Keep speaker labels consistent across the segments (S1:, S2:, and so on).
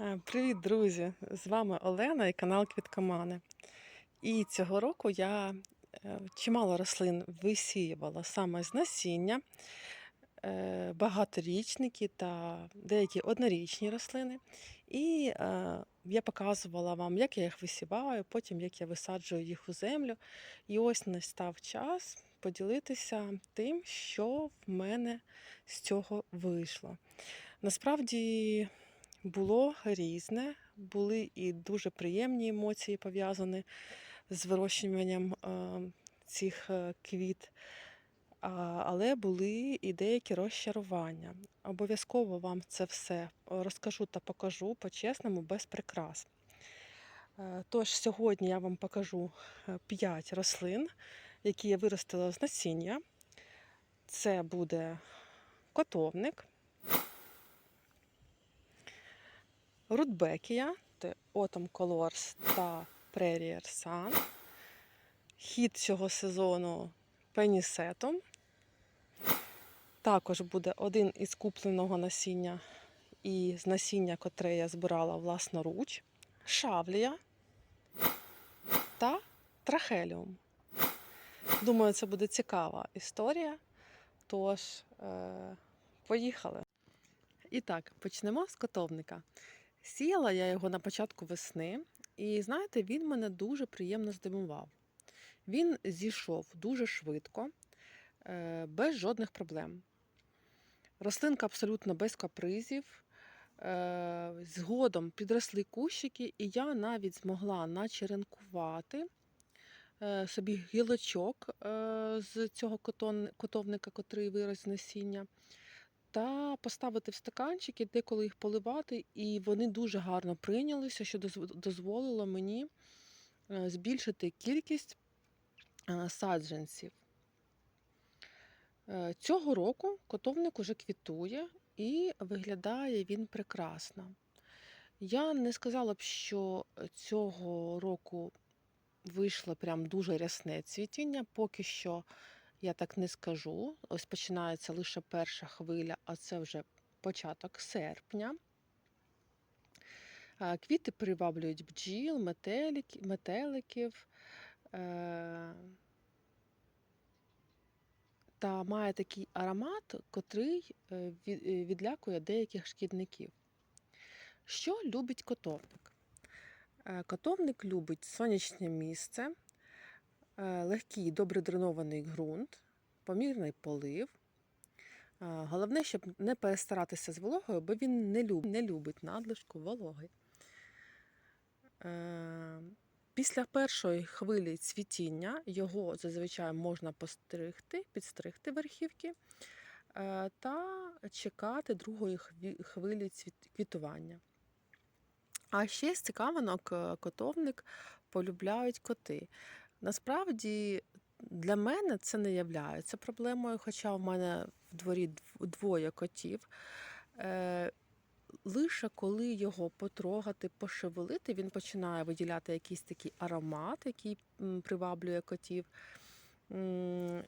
S1: Е, Привіт, друзі! З вами Олена і канал Квіткомани. І цього року я е, чимало рослин висіювала саме з насіння, е, багаторічники та деякі однорічні рослини. І я показувала вам, як я їх висіваю, потім як я висаджую їх у землю. І ось настав час поділитися тим, що в мене з цього вийшло. Насправді було різне, були і дуже приємні емоції пов'язані з вирощуванням е, цих е, квіт, але були і деякі розчарування. Обов'язково вам це все розкажу та покажу по-чесному, без прикрас. Е, Тож сьогодні я вам покажу 5 рослин, які я виростила з насіння. Це буде котовник. Рудбекія, Autumn Colors та Prairie Sun. Хід цього сезону пенісетом. Також буде один із купленого насіння і з насіння, котре я збирала власноруч, шавлія та трахеліум. Думаю, це буде цікава історія. Тож, е, поїхали. І так, почнемо з котовника. Сіяла я його на початку весни, і знаєте, він мене дуже приємно здивував. Він зійшов дуже швидко, е, без жодних проблем. Рослинка абсолютно без капризів. Е, Згодом підросли кущики, і я навіть змогла начеренкувати е, собі гілочок з цього котовника, котрий вирос насіння та поставити в стаканчики, деколи їх поливати, і вони дуже гарно прийнялися, що дозволило мені е, збільшити кількість е, саджанців. Е, Цього року котовник уже квітує і виглядає він прекрасно. Я не сказала б, що цього року вийшло прям дуже рясне цвітіння, поки що я так не скажу. Ось починається лише перша хвиля, а це вже початок серпня. Е, Квіти приваблюють бджіл, метелик- метеликів. е, Та має такий аромат, котрий е, від- відлякує деяких шкідників. Що любить котовник? Котовник любить сонячне місце, легкий, добре дренований ґрунт, помірний полив. Е, Головне, щоб не перестаратися з вологою, бо він не любить, не любить надлишку вологи. Е, Після першої хвилі цвітіння його зазвичай можна постригти, підстригти верхівки е, та чекати другої хвилі квітування. А ще з цікавинок е, котовник полюбляють коти. Насправді для мене це не являється проблемою, хоча в мене в дворі двоє котів. Е, Лише коли його потрогати, пошевелити, він починає виділяти якийсь такий аромат, який приваблює котів.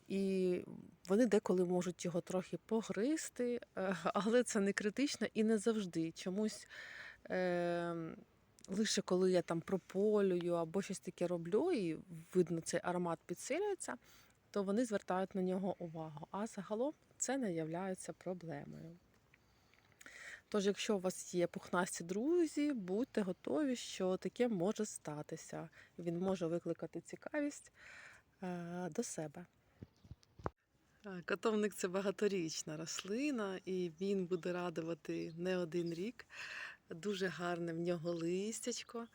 S1: І вони деколи можуть його трохи погризти, е, але це не критично і не завжди. Чомусь е, лише коли я там прополюю або щось таке роблю, і видно, цей аромат підсилюється, то вони звертають на нього увагу. А загалом це не є проблемою. Тож, якщо у вас є пухнасті друзі, будьте готові, що таке може статися. Він може викликати цікавість е, до себе. Е, Котовник це багаторічна рослина, і він буде радувати не один рік. Дуже гарне в нього листячко,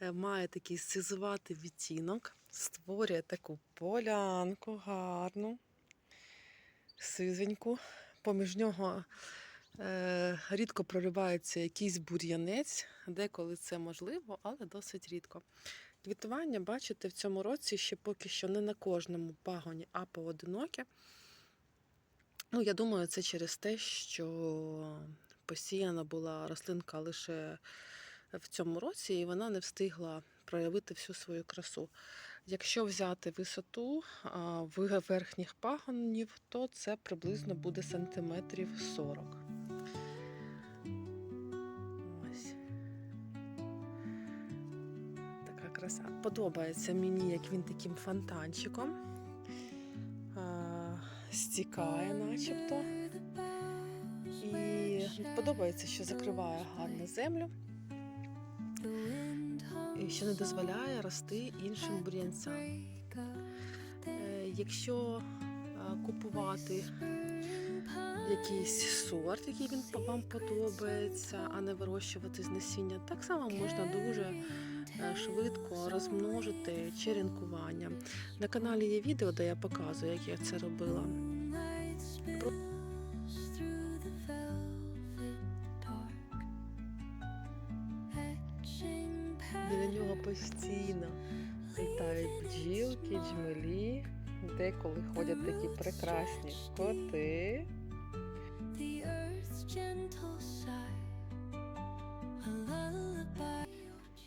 S1: е, має такий сизуватий відтінок, створює таку полянку гарну, сизеньку. Поміж нього е, рідко проривається якийсь бур'янець, деколи це можливо, але досить рідко. Квітування, бачите, в цьому році ще поки що не на кожному пагоні, а поодиноке. Ну, я думаю, це через те, що посіяна була рослинка лише в цьому році, і вона не встигла проявити всю свою красу. Якщо взяти висоту верхніх пагонів, то це приблизно буде сантиметрів 40. Така краса. Подобається мені, як він таким фонтанчиком. Стікає начебто. Подобається, що закриває гарно землю і що не дозволяє рости іншим бур'янцям. Е, Якщо е, купувати якийсь сорт, який він вам подобається, а не вирощувати з насіння, так само можна дуже е, швидко розмножити черенкування. На каналі є відео, де я показую, як я це робила. Біля нього постійно літають бджілки, джмелі, деколи ходять такі прекрасні коти.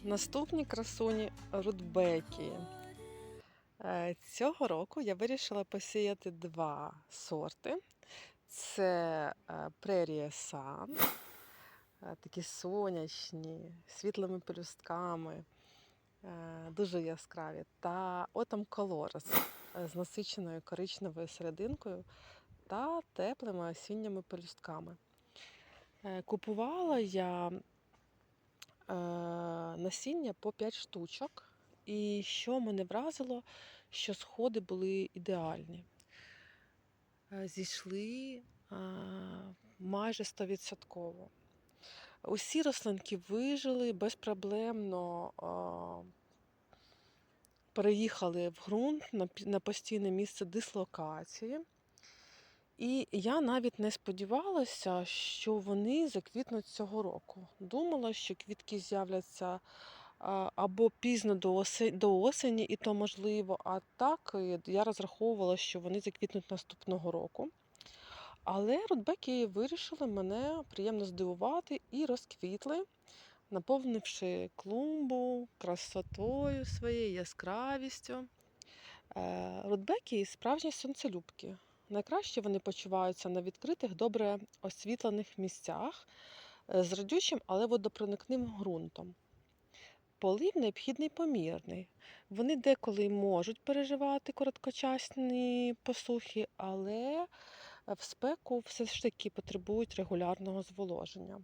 S1: Наступні красуні рудбекі. Е, Цього року я вирішила посіяти два сорти. Це е, Прерія Сан, такі сонячні, світлими пелюстками, е, дуже яскраві, та Autumn Colors е, з насиченою коричневою серединкою та теплими осінніми пелюстками. Е, Купувала я е, насіння по 5 штучок, і що мене вразило, що сходи були ідеальні. Е, Зійшли е, майже 100%. Усі рослинки вижили безпроблемно. Переїхали в ґрунт на постійне місце дислокації. І я навіть не сподівалася, що вони заквітнуть цього року. Думала, що квітки з'являться або пізно до осені, і то можливо, а так е, я розраховувала, що вони заквітнуть наступного року. Але рудбеки вирішили мене приємно здивувати і розквітли, наповнивши клумбу красотою своєю, яскравістю. Е, Рудбеки справжні сонцелюбки. Найкраще вони почуваються на відкритих, добре освітлених місцях е, з радючим, але водопроникним ґрунтом. Полив необхідний помірний. Вони деколи можуть переживати короткочасні посухи, але в спеку все ж таки потребують регулярного зволоження.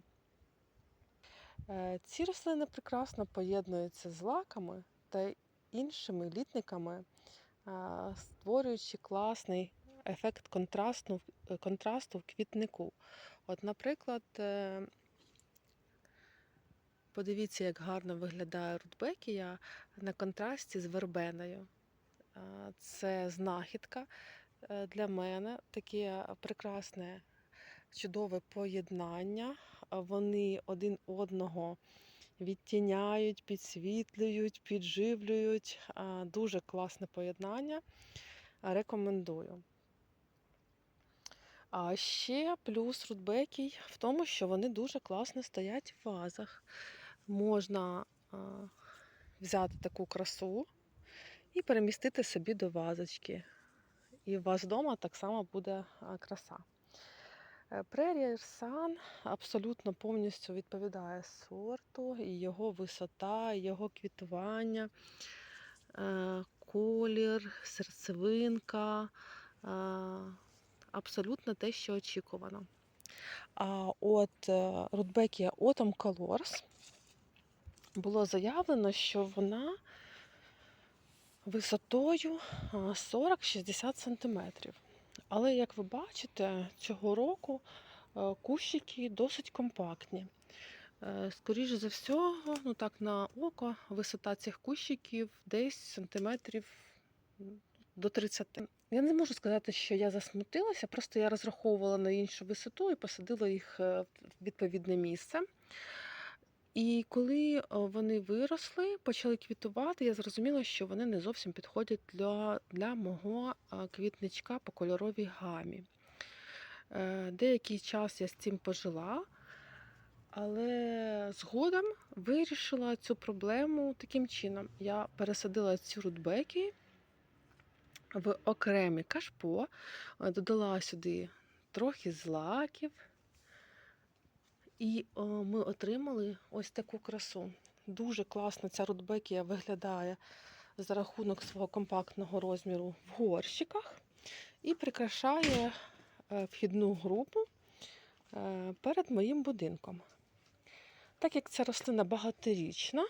S1: Е, Ці рослини прекрасно поєднуються з лаками та іншими літниками, створюючи класний ефект контрасту, е, контрасту в квітнику. От, наприклад, е, подивіться, як гарно виглядає рудбекія на контрасті з вербеною. Це знахідка для мене, таке прекрасне, чудове поєднання. Вони один одного відтіняють, підсвітлюють, підживлюють. Дуже класне поєднання. Рекомендую. А ще плюс рудбекій в тому, що вони дуже класно стоять в вазах. Можна взяти таку красу і перемістити собі до вазочки. І у вас вдома так само буде краса. Прерія Сан абсолютно повністю відповідає сорту, його висота, його квітування, е, колір, серцевинка. е, Абсолютно те, що очікувано. А от е, Рудбекія Autumn Colors було заявлено, що вона висотою 40-60 см. Але, як ви бачите, цього року е, кущики досить компактні. Е, Скоріше за всього, ну так на око, висота цих кущиків десь сантиметрів до 30. Я не можу сказати, що я засмутилася, просто я розраховувала на іншу висоту і посадила їх е, в відповідне місце. І коли е, вони виросли, почали квітувати, я зрозуміла, що вони не зовсім підходять для, для мого е, квітничка по кольоровій гамі. Е, Деякий час я з цим пожила, але згодом вирішила цю проблему таким чином. Я пересадила ці рудбеки в окремі кашпо, додала сюди трохи злаків, і о, ми отримали ось таку красу. дуже класно ця рудбекія виглядає за рахунок свого компактного розміру в горщиках і прикрашає е, вхідну групу е, перед моїм будинком. Так як ця рослина багаторічна,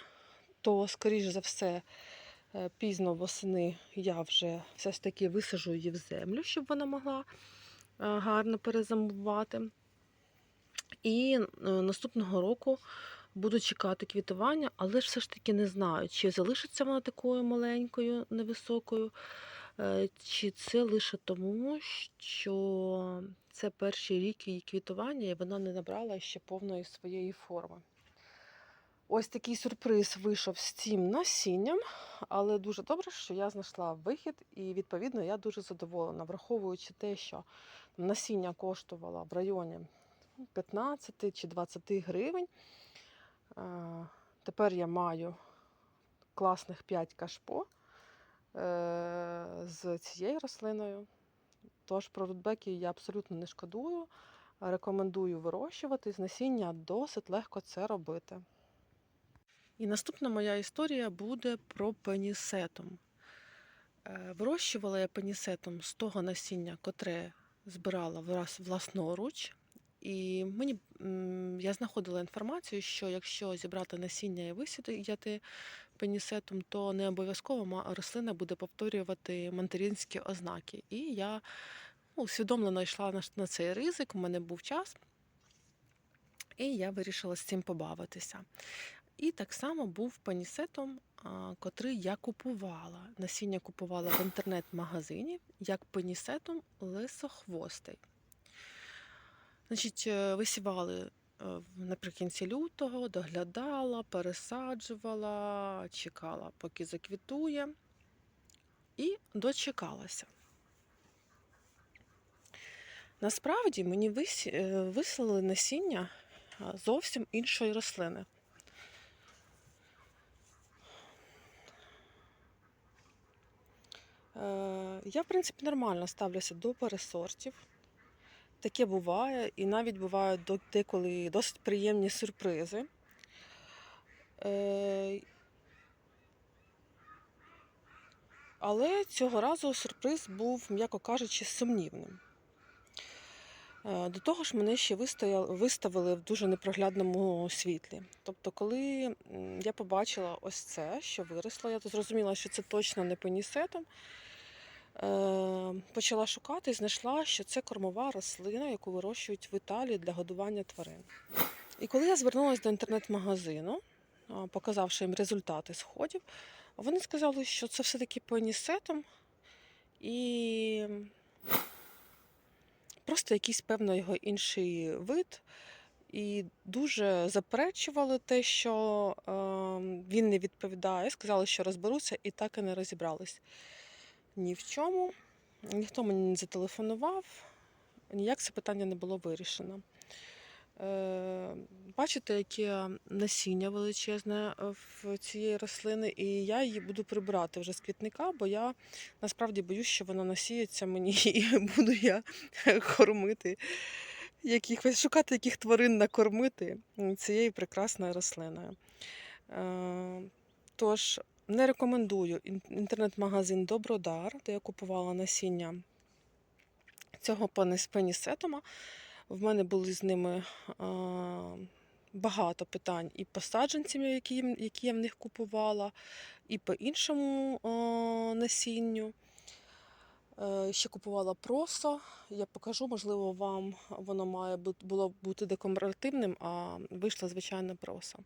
S1: то, скоріш за все, е, пізно восени я вже все ж таки висажу її в землю, щоб вона могла е, гарно перезимувати. І е, наступного року буду чекати квітування, але все ж таки не знаю, чи залишиться вона такою маленькою, невисокою, е, чи це лише тому, що це перший рік її квітування, і вона не набрала ще повної своєї форми. Ось такий сюрприз вийшов з цим насінням, але дуже добре, що я знайшла вихід, і відповідно я дуже задоволена, враховуючи те, що насіння коштувало в районі 15 чи 20 гривень. Е, Тепер я маю класних 5 кашпо е, з цією рослиною. Тож про рудбеки я абсолютно не шкодую. Рекомендую вирощувати. З насіння досить легко це робити. І наступна моя історія буде про пенісетум. Е, Вирощувала я пенісетум з того насіння, котре збирала власноруч. І мені я знаходила інформацію, що якщо зібрати насіння і висіяти пенісетум, то не обов'язково рослина буде повторювати материнські ознаки. І я ну, усвідомлено йшла на, цей ризик, у мене був час, і я вирішила з цим побавитися. І так само був пенісетом, котрий я купувала. Насіння купувала в інтернет-магазині як пенісетом лисохвостий. Значить, е, висівали е, наприкінці лютого, доглядала, пересаджувала, чекала, поки заквітує, і дочекалася. Насправді мені е, вислали насіння зовсім іншої рослини. Я, в принципі, нормально ставлюся до пересортів. Таке буває, і навіть бувають деколи досить приємні сюрпризи. Е, Але цього разу сюрприз був, м'яко кажучи, сумнівним. Е, До того ж, мене ще виставили в дуже непроглядному світлі. Тобто, коли я побачила ось це, що виросло, я зрозуміла, що це точно не пенісетом. Е, Почала шукати і знайшла, що це кормова рослина, яку вирощують в Італії для годування тварин. І коли я звернулася до інтернет-магазину, показавши їм результати сходів, вони сказали, що це все-таки пенісетом і просто якийсь певно його інший вид. І дуже заперечували те, що е, він не відповідає. Сказали, що розберуться, і так і не розібрались ні в чому. Ніхто мені не зателефонував, ніяк це питання не було вирішено. Е, бачите, яке насіння величезне е, в цієї рослини, і я її буду прибирати вже з квітника, бо я насправді боюсь, що вона насіється мені і буду я кормити якихось, шукати яких тварин накормити цією прекрасною рослиною. Е, Тож не рекомендую інтернет-магазин Добродар, де я купувала насіння цього пенісетума. В мене були з ними багато питань і по саджанцям, які, які я в них купувала, і по іншому насінню. Е, Ще купувала просо. Я покажу, можливо, вам воно має бу- було бути декоративним, а вийшло звичайно просо.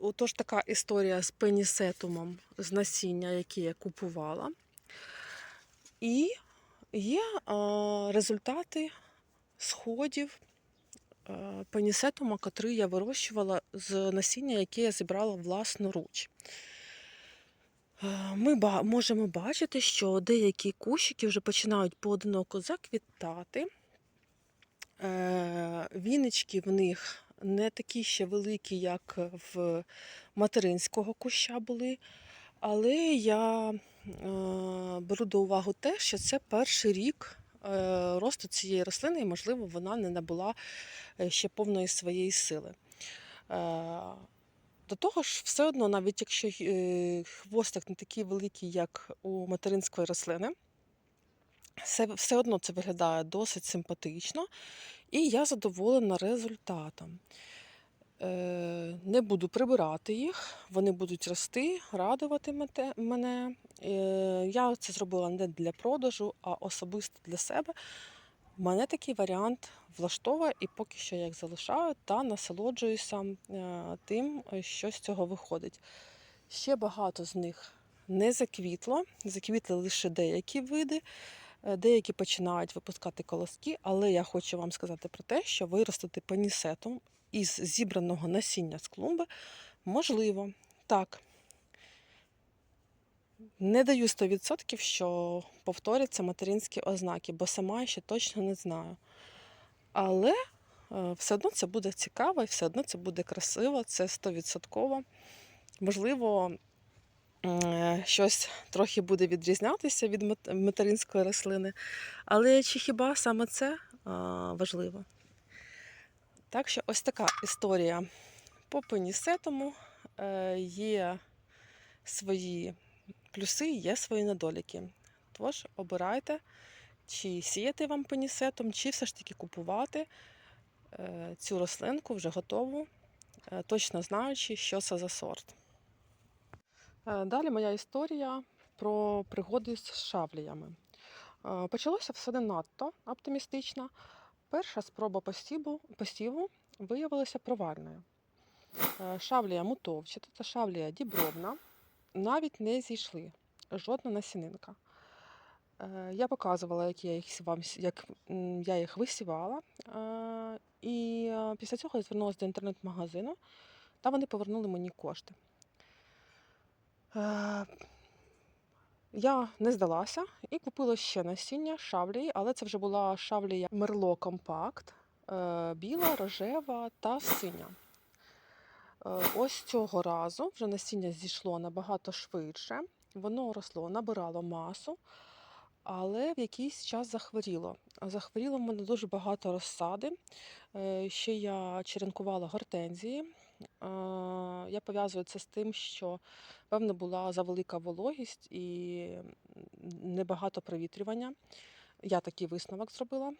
S1: Отож, така історія з пенісетумом з насіння, яке я купувала. І є результати сходів пенісетума, котрий я вирощувала з насіння, яке я зібрала власноруч. Ми можемо бачити, що деякі кущики вже починають поодиноко заквітати. Е, Віночки в них не такі ще великі, як в материнського куща були. Але я е, беру до уваги те, що це перший рік е, росту цієї рослини, і, можливо, вона не набула е, ще повної своєї сили. Е, До того ж, все одно, навіть якщо е, хвостик не такий великий, як у материнської рослини, все, все одно це виглядає досить симпатично, і я задоволена результатом. Е, Не буду прибирати їх, вони будуть рости, радувати мене. Е, Я це зробила не для продажу, а особисто для себе. Мене такий варіант влаштовує, і поки що я їх залишаю та насолоджуюся е, тим, що з цього виходить. Ще багато з них не заквітло, заквітли лише деякі види, деякі починають випускати колоски, але я хочу вам сказати про те, що виростити панісетум із зібраного насіння з клумби можливо. Так, не даю 100%, що повторяться материнські ознаки, бо сама ще точно не знаю. Але е, все одно це буде цікаво, і все одно це буде красиво, це 100%. Можливо, е, щось трохи буде відрізнятися від мат- материнської рослини, але чи хіба саме це е, важливо? Так що ось така історія по пенісетому. Е, Є свої плюси, є свої недоліки. Тож обирайте, чи сіяти вам пенісетом, чи все ж таки купувати е, цю рослинку вже готову, е, точно знаючи, що це за сорт. Е, Далі моя історія про пригоди з шавліями. Е, Почалося все не надто оптимістично. Перша спроба посіву, посіву виявилася провальною. Е, Шавлія мутовчата та шавлія дібровна навіть не зійшли. Жодна насінинка. Я показувала, як я їх, вам, як я їх висівала. І після цього я звернулася до інтернет-магазину, та вони повернули мені кошти. Е, Я не здалася і купила ще насіння шавлії, але це вже була шавлія Мерло Компакт, біла, рожева та синя. Е, Ось цього разу вже насіння зійшло набагато швидше. Воно росло, набирало масу, але в якийсь час захворіло. Захворіло в мене дуже багато розсади. Е, Ще я черенкувала гортензії. Е, Я пов'язую це з тим, що певно була завелика вологість і небагато провітрювання. Я такий висновок зробила.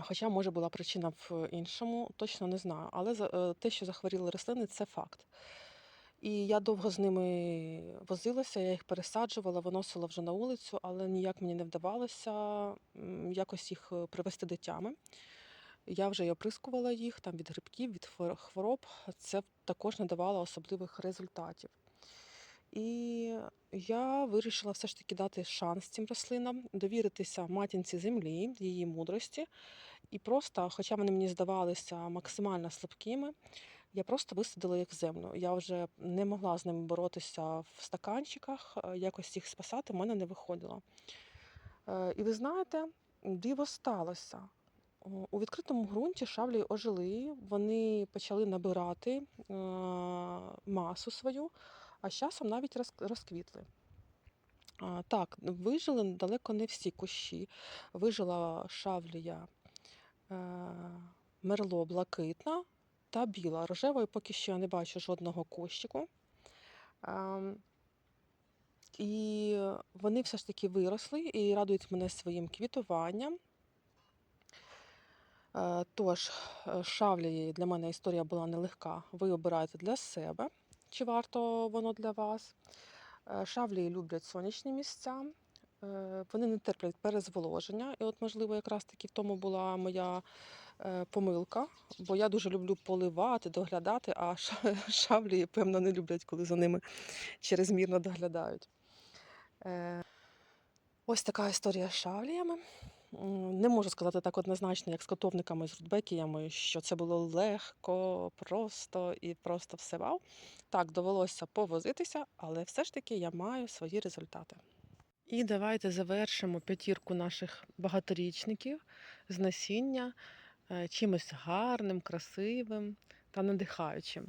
S1: Хоча, може, була причина в іншому, точно не знаю. Але е, те, що захворіли рослини, це факт. І я довго з ними возилася, я їх пересаджувала, виносила вже на вулицю, але ніяк мені не вдавалося якось їх е, привести до тями. Я вже й оприскувала їх там від грибків, від хвороб. Це також не давало особливих результатів. І я вирішила все ж таки дати шанс цим рослинам, довіритися матінці землі, її мудрості. І просто, хоча вони мені здавалися максимально слабкими, я просто висадила їх в землю. Я вже не могла з ними боротися в стаканчиках, е, якось їх спасати в мене не виходило. Е, І ви знаєте, диво сталося. О, У відкритому ґрунті шавлі ожили, вони почали набирати е, масу свою, а з часом навіть розквітли. Так, вижили далеко не всі кущі. Вижила шавлія е, мерло блакитна та біла. Рожевої поки що я не бачу жодного кущику. Ем, І вони все ж таки виросли і радують мене своїм квітуванням. Е, Тож, е, шавлії для мене історія була нелегка. Ви обираєте для себе, чи варто воно для вас. Е, Шавлії люблять сонячні місця, вони не терплять перезволоження. І от, можливо, якраз таки в тому була моя помилка, бо я дуже люблю поливати, доглядати, а ша- шавлії, певно, не люблять, коли за ними черезмірно доглядають. Ось така історія з шавліями. Не можу сказати так однозначно, як з котовниками, з рудбекіями, що це було легко, просто і просто все вау. Так, довелося повозитися, але все ж таки я маю свої результати. І давайте завершимо п'ятірку наших багаторічників з насіння е, чимось гарним, красивим та надихаючим.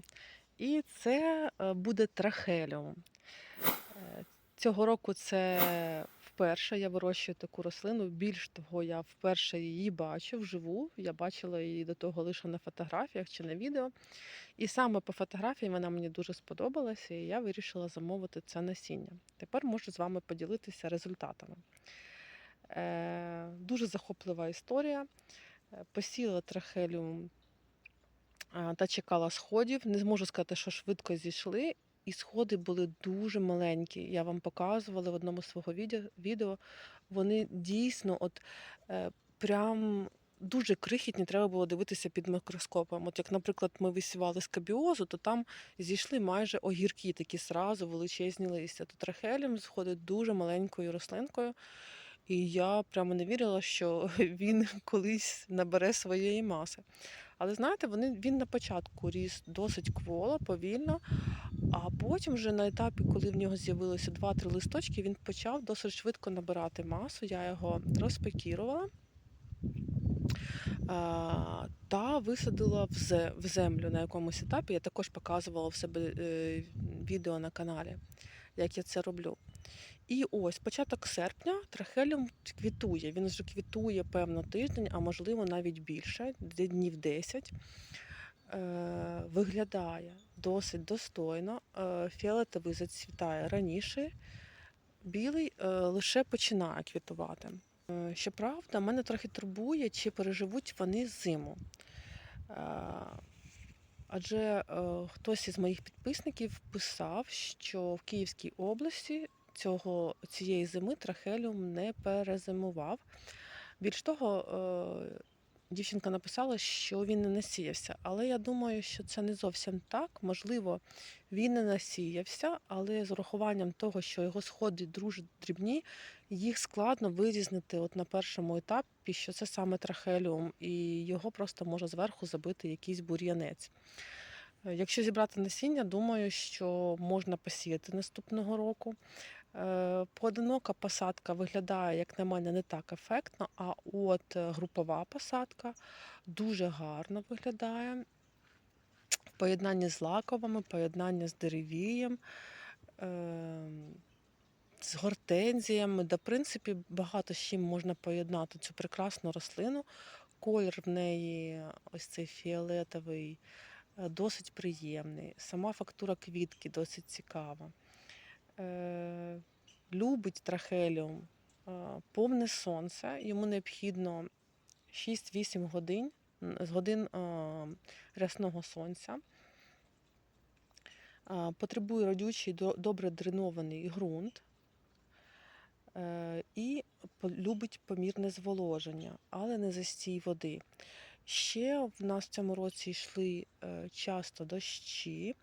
S1: І це е, буде трахеліум. Е, Цього року це вперше я вирощую таку рослину. Більш того, я вперше її бачу вживу. Я бачила її до того лише на фотографіях чи на відео. І саме по фотографії вона мені дуже сподобалася, і я вирішила замовити це насіння. Тепер можу з вами поділитися результатами. Е, дуже захоплива історія. Е, Посіяла трахеліум та чекала сходів. Не зможу сказати, що швидко зійшли. І сходи були дуже маленькі. Я вам показувала в одному з свого відео. Вони дійсно, от е, прям дуже крихітні, треба було дивитися під мікроскопом. От як, наприклад, ми висівали скабіозу, то там зійшли майже огірки, такі сразу величезні листя. То трахелем сходить дуже маленькою рослинкою. І я прямо не вірила, що він колись набере своєї маси. Але знаєте, вони, він на початку ріс досить кволо, повільно, а потім, вже на етапі, коли в нього з'явилося 2-3 листочки, він почав досить швидко набирати масу. Я його розпекірувала та висадила в землю на якомусь етапі. Я також показувала в себе е, відео на каналі, як я це роблю. І ось початок серпня трахеліум квітує. Він вже квітує певно тиждень, а можливо навіть більше, днів 10. Е, виглядає досить достойно. Е, фіолетовий зацвітає раніше, білий е, лише починає квітувати. Щоправда, мене трохи турбує, чи переживуть вони зиму. Адже хтось із моїх підписників писав, що в Київській області цього, цієї зими трахеліум не перезимував. Більш того, е, дівчинка написала, що він не насіявся. Але я думаю, що це не зовсім так. Можливо, він не насіявся, але з урахуванням того, що його сходи дуже дрібні, їх складно вирізнити от на першому етапі, що це саме трахеліум, і його просто може зверху забити якийсь бур'янець. Е, Якщо зібрати насіння, думаю, що можна посіяти наступного року. Е, Поодинока посадка виглядає, як на мене, не так ефектно, а от е, групова посадка дуже гарно виглядає. В поєднанні з лаковими, поєднання з деревієм, ем, з гортензіями, де, в принципі, багато з чим можна поєднати цю прекрасну рослину. Колір в неї, ось цей фіолетовий, е, досить приємний. Сама фактура квітки досить цікава. Е, Любить трахеліум е, повне сонце. Йому необхідно 6-8 годин, годин е, рясного сонця. Потребує родючий, добре дренований ґрунт і любить помірне зволоження, але не застій води. Ще в нас в цьому році йшли е, часто дощі,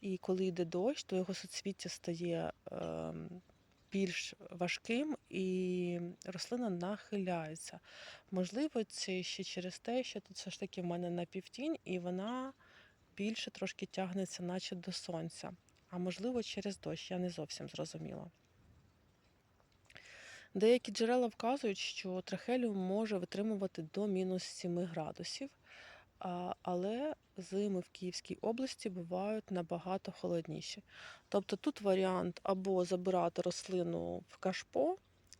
S1: і коли йде дощ, то його соцвіття стає ем, більш важким і рослина нахиляється. Можливо, це ще через те, що тут все ж таки в мене напівтінь, і вона більше трошки тягнеться, наче до сонця. А можливо, через дощ, я не зовсім зрозуміла. Деякі джерела вказують, що трахеліум може витримувати до мінус 7 градусів, але зими в Київській області бувають набагато холодніші. Тобто тут варіант або забирати рослину в кашпо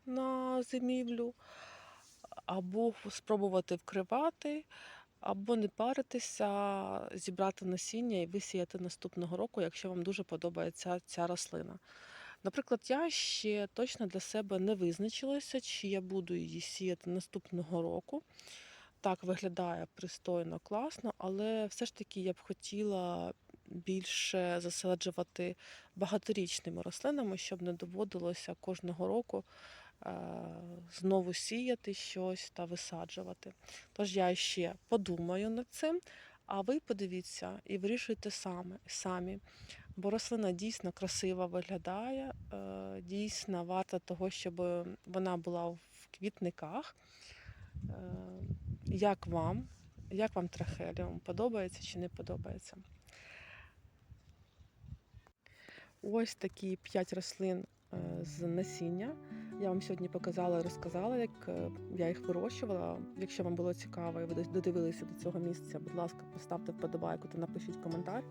S1: на зимівлю, або спробувати вкривати, або не паритися, зібрати насіння і висіяти наступного року, якщо вам дуже подобається ця рослина. Наприклад, я ще точно для себе не визначилася, чи я буду її сіяти наступного року. Так виглядає пристойно, класно, але все ж таки я б хотіла більше засаджувати багаторічними рослинами, щоб не доводилося кожного року е, знову сіяти щось та висаджувати. Тож я ще подумаю над цим, а ви подивіться і вирішуйте саме, самі. Бо рослина дійсно красиво виглядає, е, дійсно варта того, щоб вона була в квітниках. Е, Як вам? Як вам трахеліум? Подобається чи не подобається? Ось такі 5 рослин е, з насіння. Я вам сьогодні показала і розказала, як я їх вирощувала. Якщо вам було цікаво і ви додивилися до цього місця, будь ласка, поставте вподобайку та напишіть коментар.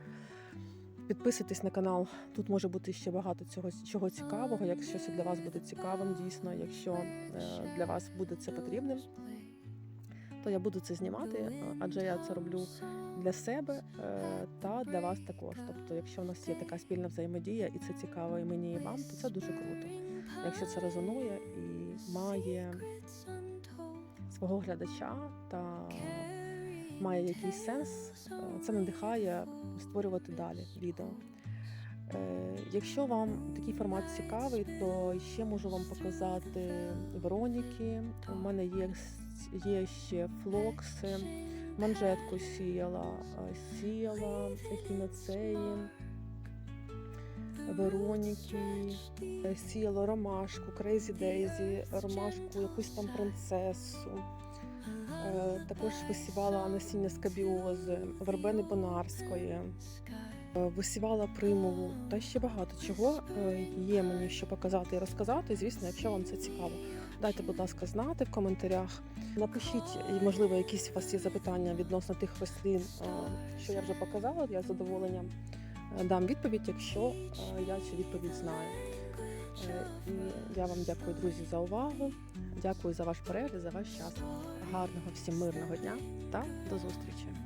S1: Підписуйтесь на канал. Тут може бути ще багато цього чого цікавого. Якщо це для вас буде цікавим, дійсно, якщо е, для вас буде це потрібним, то я буду це знімати, е, адже я це роблю для себе е, та для вас також. Тобто, якщо в нас є така спільна взаємодія, і це цікаво і мені, і вам, то це дуже круто. Якщо це резонує і має свого глядача та має якийсь сенс, е, це надихає створювати далі відео. Е, Якщо вам такий формат цікавий, то ще можу вам показати Вероніки. У мене є, є ще флокси, манжетку сіяла, е, сіяла ехінацеї, Вероніки, сіяла ромашку, Крейзі Дейзі, ромашку, якусь там принцесу. Е, Також висівала насіння скабіози, вербени бонарської, е, висівала примулу та ще багато чого е, є мені що показати і розказати. Звісно, якщо вам це цікаво. Дайте, будь ласка, знати в коментарях. Напишіть, можливо, якісь у вас є запитання відносно тих рослин, що я вже показала. Я з задоволенням дам відповідь, якщо я цю відповідь знаю. І я вам дякую, друзі, за увагу. Дякую за ваш перегляд, за ваш час. Гарного всім мирного дня та до зустрічі!